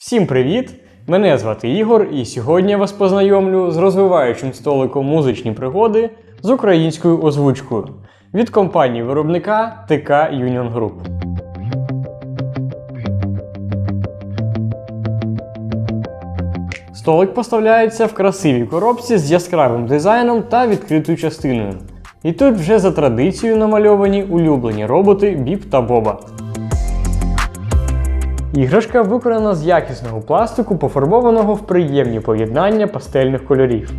Всім привіт! Мене звати Ігор, і сьогодні я вас познайомлю з розвиваючим столиком музичні пригоди з українською озвучкою від компанії виробника ТК Union Group. Столик поставляється в красивій коробці з яскравим дизайном та відкритою частиною. І тут вже за традицією намальовані улюблені роботи Біп та Боба. Іграшка виконана з якісного пластику, пофарбованого в приємні поєднання пастельних кольорів.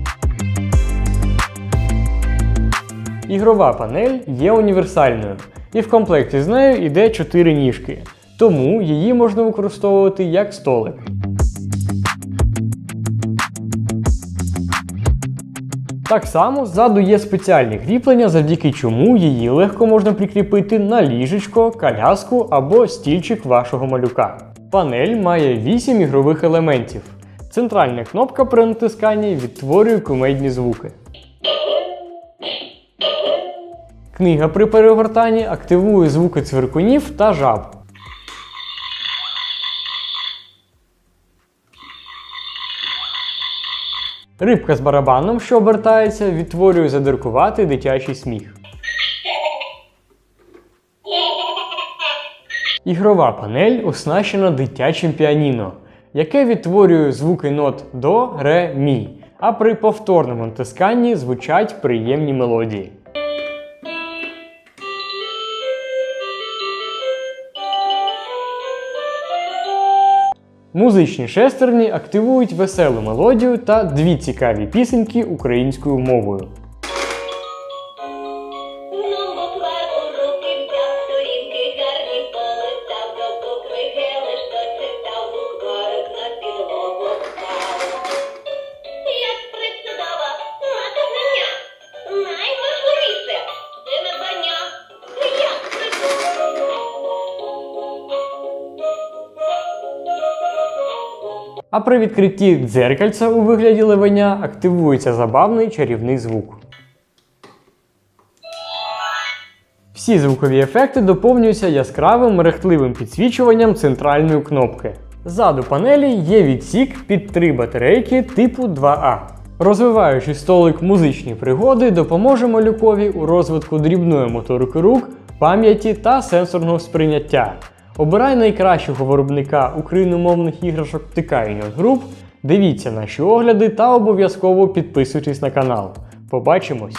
Ігрова панель є універсальною, і в комплекті з нею йде 4 ніжки, тому її можна використовувати як столик. Так само ззаду є спеціальні кріплення, завдяки чому її легко можна прикріпити на ліжечко, коляску або стільчик вашого малюка. Панель має 8 ігрових елементів. Центральна кнопка при натисканні відтворює кумедні звуки. Книга при перегортанні активує звуки цвіркунів та жаб. Рибка з барабаном, що обертається, відтворює задиркуватий дитячий сміх. Ігрова панель оснащена дитячим піаніно, яке відтворює звуки нот до, ре, мі, а при повторному натисканні звучать приємні мелодії. Музичні шестерні активують веселу мелодію та дві цікаві пісеньки українською мовою. А при відкритті дзеркальця у вигляді ливеня активується забавний чарівний звук. Всі звукові ефекти доповнюються яскравим мерехтливим підсвічуванням центральної кнопки. Ззаду панелі є відсік під три батарейки типу 2А. Розвиваючи столик музичні пригоди, допоможе малюкові у розвитку дрібної моторики рук, пам'яті та сенсорного сприйняття. Обирай найкращого виробника україномовних іграшок ТК груп, дивіться наші огляди та обов'язково підписуйтесь на канал. Побачимось!